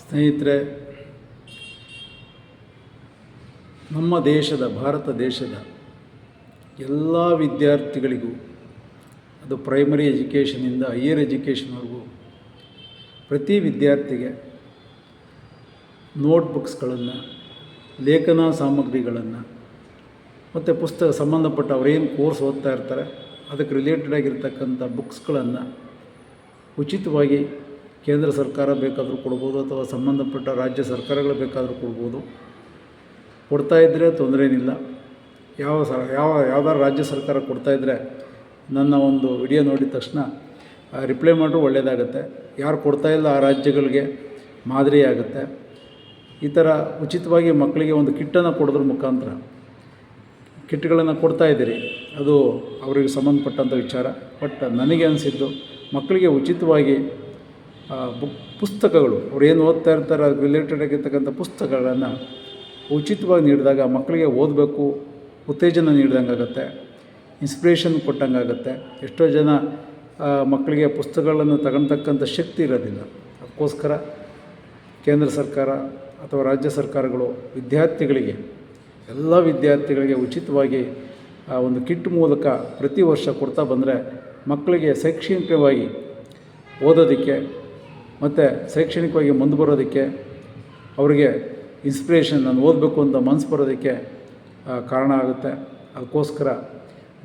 ಸ್ನೇಹಿತರೆ, ನಮ್ಮ ದೇಶದ, ಭಾರತ ದೇಶದ ಎಲ್ಲ ವಿದ್ಯಾರ್ಥಿಗಳಿಗೂ, ಅದು ಪ್ರೈಮರಿ ಎಜುಕೇಷನಿಂದ ಹೈಯರ್ ಎಜುಕೇಷನ್ವರೆಗೂ ಪ್ರತಿ ವಿದ್ಯಾರ್ಥಿಗೆ ನೋಟ್ಬುಕ್ಸ್ಗಳನ್ನು ಲೇಖನ ಸಾಮಗ್ರಿಗಳನ್ನು ಮತ್ತು ಪುಸ್ತಕ ಸಂಬಂಧಪಟ್ಟ ಅವರೇನು ಕೋರ್ಸ್ ಓದ್ತಾ ಇರ್ತಾರೆ, ಅದಕ್ಕೆ ರಿಲೇಟೆಡ್ ಆಗಿರ್ತಕ್ಕಂಥ ಬುಕ್ಸ್ಗಳನ್ನು ಉಚಿತವಾಗಿ ಕೇಂದ್ರ ಸರ್ಕಾರ ಬೇಕಾದರೂ ಕೊಡ್ಬೋದು ಅಥವಾ ಸಂಬಂಧಪಟ್ಟ ರಾಜ್ಯ ಸರ್ಕಾರಗಳು ಬೇಕಾದರೂ ಕೊಡ್ಬೋದು. ಕೊಡ್ತಾ ಇದ್ದರೆ ತೊಂದರೆ ಏನಿಲ್ಲ ಯಾವ ಸ, ಯಾವ ಯಾವ್ದಾರು ರಾಜ್ಯ ಸರ್ಕಾರ ಕೊಡ್ತಾ ಇದ್ದರೆ ನನ್ನ ಒಂದು ವಿಡಿಯೋ ನೋಡಿದ ತಕ್ಷಣ ರಿಪ್ಲೈ ಮಾಡಿದ್ರು ಒಳ್ಳೆಯದಾಗುತ್ತೆ ಯಾರು ಕೊಡ್ತಾ ಇಲ್ಲ ಆ ರಾಜ್ಯಗಳಿಗೆ ಮಾದರಿಯಾಗುತ್ತೆ. ಈ ಥರ ಉಚಿತವಾಗಿ ಮಕ್ಕಳಿಗೆ ಒಂದು ಕಿಟ್ಟನ್ನು ಕೊಡೋದ್ರ ಮುಖಾಂತರ, ಕಿಟ್ಗಳನ್ನು ಕೊಡ್ತಾ ಇದ್ದೀರಿ. ಅದು ಅವರಿಗೆ ಸಂಬಂಧಪಟ್ಟಂಥ ವಿಚಾರ. ಬಟ್ ನನಗೆ ಅನಿಸಿದ್ದು ಮಕ್ಕಳಿಗೆ ಉಚಿತವಾಗಿ ಬುಕ್ ಪುಸ್ತಕಗಳು. ಅವ್ರು ಏನು ಓದ್ತಾ ಇರ್ತಾರೆ ಅದಕ್ಕೆ ರಿಲೇಟೆಡ್ ಆಗಿರ್ತಕ್ಕಂಥ ಪುಸ್ತಕಗಳನ್ನು ಉಚಿತವಾಗಿ ನೀಡಿದಾಗ ಮಕ್ಕಳಿಗೆ ಓದಬೇಕು, ಉತ್ತೇಜನ ನೀಡಿದಂಗೆ ಆಗುತ್ತೆ ಇನ್ಸ್ಪಿರೇಷನ್ ಕೊಟ್ಟಂಗೆ ಆಗುತ್ತೆ. ಎಷ್ಟೋ ಜನ ಮಕ್ಕಳಿಗೆ ಪುಸ್ತಕಗಳನ್ನು ತಗೊಳ್ತಕ್ಕಂಥ ಶಕ್ತಿ ಇರೋದಿಲ್ಲ. ಅದಕ್ಕೋಸ್ಕರ ಕೇಂದ್ರ ಸರ್ಕಾರ ಅಥವಾ ರಾಜ್ಯ ಸರ್ಕಾರಗಳು ವಿದ್ಯಾರ್ಥಿಗಳಿಗೆ, ಎಲ್ಲ ವಿದ್ಯಾರ್ಥಿಗಳಿಗೆ ಉಚಿತವಾಗಿ, ಆ, ಒಂದು ಕಿಟ್ ಮೂಲಕ ಪ್ರತಿ ವರ್ಷ ಕೊಡ್ತಾ ಬಂದರೆ ಮಕ್ಕಳಿಗೆ ಶೈಕ್ಷಣಿಕವಾಗಿ ಓದೋದಕ್ಕೆ ಮತ್ತು ಶೈಕ್ಷಣಿಕವಾಗಿ ಮುಂದೆ ಬರೋದಕ್ಕೆ ಅವರಿಗೆ ಇನ್ಸ್ಪಿರೇಷನ್ ನಾನು ಓದಬೇಕು ಅಂತ ಮನಸ್ಸು ಬರೋದಕ್ಕೆ ಕಾರಣ ಆಗುತ್ತೆ. ಅದಕ್ಕೋಸ್ಕರ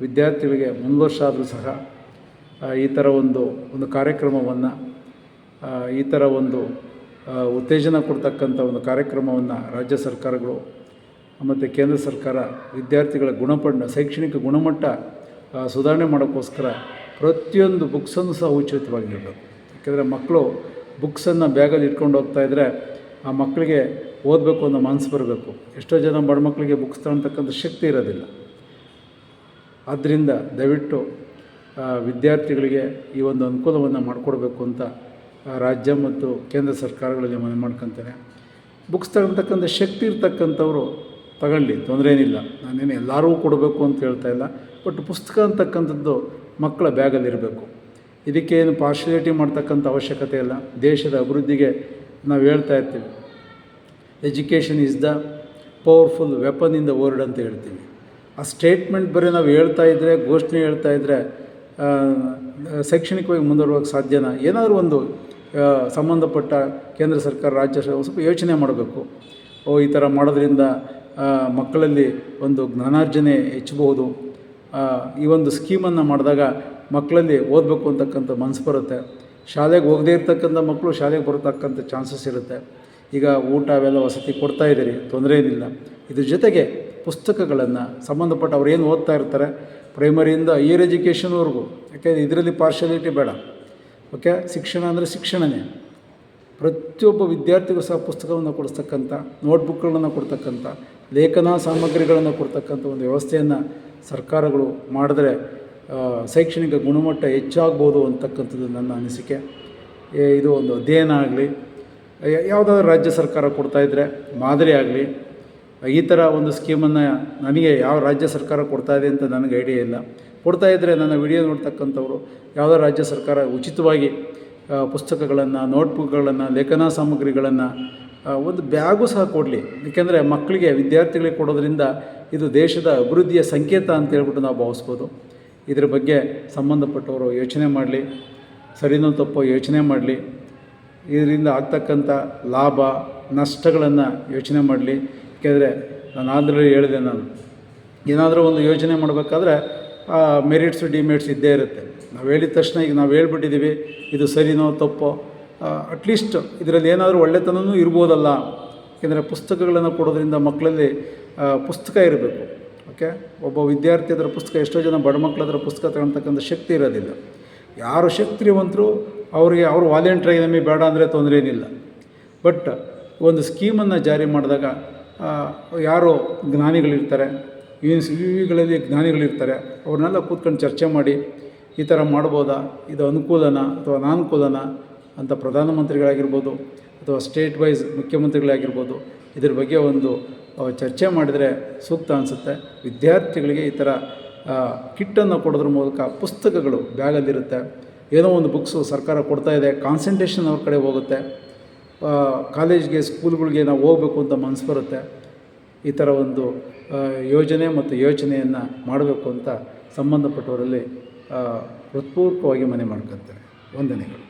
ವಿದ್ಯಾರ್ಥಿಗಳಿಗೆ ವರ್ಷ ಆದರೂ ಸಹ ಈ ಥರ ಒಂದು ಒಂದು ಕಾರ್ಯಕ್ರಮವನ್ನು ಈ ಥರ ಒಂದು ಉತ್ತೇಜನ ಕೊಡ್ತಕ್ಕಂಥ ಒಂದು ಕಾರ್ಯಕ್ರಮವನ್ನು ರಾಜ್ಯ ಸರ್ಕಾರಗಳು, ಮತ್ತು ಕೇಂದ್ರ ಸರ್ಕಾರ ವಿದ್ಯಾರ್ಥಿಗಳ ಗುಣಪಟ್ಟ ಶೈಕ್ಷಣಿಕ ಗುಣಮಟ್ಟ ಸುಧಾರಣೆ ಮಾಡೋಕ್ಕೋಸ್ಕರ ಪ್ರತಿಯೊಂದು ಬುಕ್ಸನ್ನು ಸಹ ಉಚಿತವಾಗಿ ನೀಡಬೇಕು ಯಾಕೆಂದರೆ ಮಕ್ಕಳು ಬುಕ್ಸನ್ನು ಬ್ಯಾಗಲ್ಲಿ ಇಟ್ಕೊಂಡು ಹೋಗ್ತಾ ಇದ್ದರೆ ಆ ಮಕ್ಕಳಿಗೆ ಓದಬೇಕು ಅನ್ನೋ ಮನಸ್ಸು ಬರಬೇಕು. ಎಷ್ಟೋ ಜನ ಬಡ ಮಕ್ಕಳಿಗೆ ಬುಕ್ಸ್ ತಗೊಳ್ತಕ್ಕಂಥ ಶಕ್ತಿ ಇರೋದಿಲ್ಲ. ಆದ್ದರಿಂದ ದಯವಿಟ್ಟು ವಿದ್ಯಾರ್ಥಿಗಳಿಗೆ ಈ ಒಂದು ಅನುಕೂಲವನ್ನು ಮಾಡಿಕೊಡ್ಬೇಕು ಅಂತ ರಾಜ್ಯ ಮತ್ತು ಕೇಂದ್ರ ಸರ್ಕಾರಗಳಲ್ಲಿ ಮನವಿ ಮಾಡ್ಕೊತೇನೆ. ಬುಕ್ಸ್ ತಗೊಳ್ತಕ್ಕಂಥ ಶಕ್ತಿ ಇರ್ತಕ್ಕಂಥವ್ರು ತಗೊಳ್ಳಿ ತೊಂದರೆ ಏನಿಲ್ಲ ನಾನೇನು ಎಲ್ಲರಿಗೂ ಕೊಡಬೇಕು ಅಂತ ಹೇಳ್ತಾ ಇಲ್ಲ. ಬಟ್ ಪುಸ್ತಕ ಅಂತಕ್ಕಂಥದ್ದು ಮಕ್ಕಳ ಬ್ಯಾಗಲ್ಲಿರಬೇಕು ಇದಕ್ಕೇನು ಪಾರ್ಶಿಯಾಲಿಟಿ ಮಾಡ್ತಕ್ಕಂಥ ಅವಶ್ಯಕತೆ ಇಲ್ಲ. ದೇಶದ ಅಭಿವೃದ್ಧಿಗೆ ನಾವು ಹೇಳ್ತಾ ಇರ್ತೀವಿ. Education is the powerful weapon in the world ಅಂತ ಹೇಳ್ತೀವಿ. ಆ ಸ್ಟೇಟ್ಮೆಂಟ್ ಬರೀ ನಾವು ಹೇಳ್ತಾ ಇದ್ದರೆ ಘೋಷಣೆ ಹೇಳ್ತಾ ಇದ್ದರೆ ಶೈಕ್ಷಣಿಕವಾಗಿ ಮುಂದುವರುವಾಗ ಸಾಧ್ಯನಾ? ಏನಾದರೂ ಒಂದು ಸಂಬಂಧಪಟ್ಟ ಕೇಂದ್ರ ಸರ್ಕಾರ, ರಾಜ್ಯ ಸರ್ಕಾರ ಸ್ವಲ್ಪ ಯೋಚನೆ ಮಾಡಬೇಕು. ಓ, ಈ ಥರ ಮಾಡೋದ್ರಿಂದ ಮಕ್ಕಳಲ್ಲಿ ಒಂದು ಜ್ಞಾನಾರ್ಜನೆ ಹೆಚ್ಚಬಹುದು. ಈ ಒಂದು ಸ್ಕೀಮನ್ನು ಮಾಡಿದಾಗ ಮಕ್ಕಳಲ್ಲಿ ಓದಬೇಕು ಅಂತಕ್ಕಂಥ ಮನಸ್ಸು ಬರುತ್ತೆ. ಶಾಲೆಗೆ ಹೋಗದೇ ಇರ್ತಕ್ಕಂಥ ಮಕ್ಕಳು ಶಾಲೆಗೆ ಬರತಕ್ಕಂಥ ಚಾನ್ಸಸ್ ಇರುತ್ತೆ. ಈಗ ಊಟ ಅವೆಲ್ಲ ವಸತಿ ಕೊಡ್ತಾ ಇದ್ದೀರಿ, ತೊಂದರೆ ಏನಿಲ್ಲ. ಇದ್ರ ಜೊತೆಗೆ ಪುಸ್ತಕಗಳನ್ನು ಸಂಬಂಧಪಟ್ಟ ಅವ್ರು ಏನು ಓದ್ತಾ ಇರ್ತಾರೆ ಪ್ರೈಮರಿಯಿಂದ ಹೈಯರ್ ಎಜುಕೇಷನ್ವರೆಗೂ ಯಾಕೆಂದರೆ ಇದರಲ್ಲಿ ಪಾರ್ಶಾಲಿಟಿ ಬೇಡ. ಓಕೆ ಶಿಕ್ಷಣ ಅಂದರೆ ಶಿಕ್ಷಣನೇ. ಪ್ರತಿಯೊಬ್ಬ ವಿದ್ಯಾರ್ಥಿಗೂ ಸಹ ಪುಸ್ತಕವನ್ನು ಕೊಡಿಸ್ತಕ್ಕಂಥ ನೋಟ್ಬುಕ್ಗಳನ್ನು ಕೊಡ್ತಕ್ಕಂಥ, ಲೇಖನ ಸಾಮಗ್ರಿಗಳನ್ನು ಕೊಡ್ತಕ್ಕಂಥ ಒಂದು ವ್ಯವಸ್ಥೆಯನ್ನು ಸರ್ಕಾರಗಳು ಮಾಡಿದ್ರೆ ಶೈಕ್ಷಣಿಕ ಗುಣಮಟ್ಟ ಹೆಚ್ಚಾಗ್ಬೋದು ಅಂತಕ್ಕಂಥದ್ದು ನನ್ನ ಅನಿಸಿಕೆ. ಇದು ಒಂದು ಅಧ್ಯಯನ ಆಗಲಿ ಯಾವುದಾದ್ರೂ ರಾಜ್ಯ ಸರ್ಕಾರ ಕೊಡ್ತಾಯಿದ್ರೆ ಮಾದರಿ ಆಗಲಿ, ಈ ಥರ ಒಂದು ಸ್ಕೀಮನ್ನು ನನಗೆ ಯಾವ ರಾಜ್ಯ ಸರ್ಕಾರ ಕೊಡ್ತಾ ಇದೆ ಅಂತ ನನಗೆ ಐಡಿಯಾ ಇಲ್ಲ. ಕೊಡ್ತಾ ಇದ್ದರೆ ನನ್ನ ವಿಡಿಯೋ ನೋಡ್ತಕ್ಕಂಥವ್ರು, ಯಾವುದೋ ರಾಜ್ಯ ಸರ್ಕಾರ ಉಚಿತವಾಗಿ ಪುಸ್ತಕಗಳನ್ನು, ನೋಟ್ಬುಕ್ಗಳನ್ನು, ಲೇಖನ ಸಾಮಗ್ರಿಗಳನ್ನು ಒಂದು ಬ್ಯಾಗು ಸಹ ಕೊಡಲಿ. ಏಕೆಂದರೆ ಮಕ್ಕಳಿಗೆ, ವಿದ್ಯಾರ್ಥಿಗಳಿಗೆ ಕೊಡೋದ್ರಿಂದ ಇದು ದೇಶದ ಅಭಿವೃದ್ಧಿಯ ಸಂಕೇತ ಅಂತ ಹೇಳ್ಬಿಟ್ಟು ನಾವು ಭಾವಿಸ್ಬೋದು. ಇದ್ರ ಬಗ್ಗೆ ಸಂಬಂಧಪಟ್ಟವರು ಯೋಚನೆ ಮಾಡಲಿ, ಸರಿನೋ ತಪ್ಪೋ ಯೋಚನೆ ಮಾಡಲಿ, ಇದರಿಂದ ಆಗ್ತಕ್ಕಂಥ ಲಾಭ, ನಷ್ಟಗಳನ್ನು ಯೋಚನೆ ಮಾಡಲಿ. ಏಕೆಂದರೆ ನಾನು ಆಲ್ರೆಡಿ ಹೇಳಿದೆ ನಾನು, ಏನಾದರೂ ಒಂದು ಯೋಚನೆ ಮಾಡಬೇಕಾದ್ರೆ ಮೆರಿಟ್ಸು ಡಿಮೆರಿಟ್ಸ್ ಇದ್ದೇ ಇರುತ್ತೆ. ನಾವು ಹೇಳಿದ ತಕ್ಷಣ ಈಗ ನಾವು ಹೇಳ್ಬಿಟ್ಟಿದ್ದೀವಿ ಇದು ಸರಿನೋ ತಪ್ಪೋ ಅಟ್ಲೀಸ್ಟ್ ಇದರಲ್ಲಿ ಏನಾದರೂ ಒಳ್ಳೆತನವೂ ಇರ್ಬೋದಲ್ಲ. ಏಕೆಂದರೆ ಪುಸ್ತಕಗಳನ್ನು ಕೊಡೋದ್ರಿಂದ ಮಕ್ಕಳಲ್ಲಿ ಪುಸ್ತಕ ಇರಬೇಕು. ಓಕೆ ಒಬ್ಬ ವಿದ್ಯಾರ್ಥಿ ಅದರ ಪುಸ್ತಕ, ಎಷ್ಟೋ ಜನ ಬಡ ಮಕ್ಕಳು ಪುಸ್ತಕ ತಗೊಳ್ತಕ್ಕಂಥ ಶಕ್ತಿ ಇರೋದಿಲ್ಲ. ಯಾರು ಶಕ್ತಿವಂತರು, ಅವರಿಗೆ ಅವರು ವಾಲೆಂಟ್ರಾಗಿ ನಮಗೆ ಬೇಡ ಅಂದರೆ ತೊಂದರೆ ಏನಿಲ್ಲ. ಬಟ್ ಒಂದು ಸ್ಕೀಮನ್ನು ಜಾರಿ ಮಾಡಿದಾಗ ಯಾರು ಜ್ಞಾನಿಗಳಿರ್ತಾರೆ ಯೂನಿಸ್ ವಿವಿಗಳಲ್ಲಿ ವಿಗಳಲ್ಲಿ ಜ್ಞಾನಿಗಳಿರ್ತಾರೆ ಅವ್ರನ್ನೆಲ್ಲ ಕೂತ್ಕೊಂಡು ಚರ್ಚೆ ಮಾಡಿ, ಈ ಥರ ಮಾಡ್ಬೋದಾ, ಇದು ಅನುಕೂಲನ ಅಥವಾ ಅನಾನುಕೂಲನ ಅಂತ ಪ್ರಧಾನಮಂತ್ರಿಗಳಾಗಿರ್ಬೋದು ಅಥವಾ ಸ್ಟೇಟ್ ವೈಸ್ ಮುಖ್ಯಮಂತ್ರಿಗಳಾಗಿರ್ಬೋದು, ಇದ್ರ ಬಗ್ಗೆ ಒಂದು ಚರ್ಚೆ ಮಾಡಿದರೆ ಸೂಕ್ತ ಅನಿಸುತ್ತೆ. ವಿದ್ಯಾರ್ಥಿಗಳಿಗೆ ಈ ಥರ ಕಿಟ್ಟನ್ನು ಕೊಡೋದ್ರ ಮೂಲಕ ಪುಸ್ತಕಗಳು ಬ್ಯಾಗಲ್ಲಿರುತ್ತೆ. ಏನೋ ಒಂದು ಬುಕ್ಸು ಸರ್ಕಾರ ಕೊಡ್ತಾ ಇದೆ, ಕಾನ್ಸಂಟ್ರೇಷನ್ ಅವ್ರ ಕಡೆ ಹೋಗುತ್ತೆ. ಕಾಲೇಜ್ಗೆ, ಸ್ಕೂಲ್ಗಳಿಗೆ ನಾವು ಹೋಗಬೇಕು ಅಂತ ಮನಸ್ಸು ಬರುತ್ತೆ. ಈ ಥರ ಒಂದು ಯೋಜನೆ ಮತ್ತು ಯೋಚನೆಯನ್ನು ಮಾಡಬೇಕು ಅಂತ ಸಂಬಂಧಪಟ್ಟವರಲ್ಲಿ ಹೃತ್ಪೂರ್ವಕವಾಗಿ ಮನೆ ಮಾಡ್ಕೊತಾರೆ ವಂದನೆಗಳು.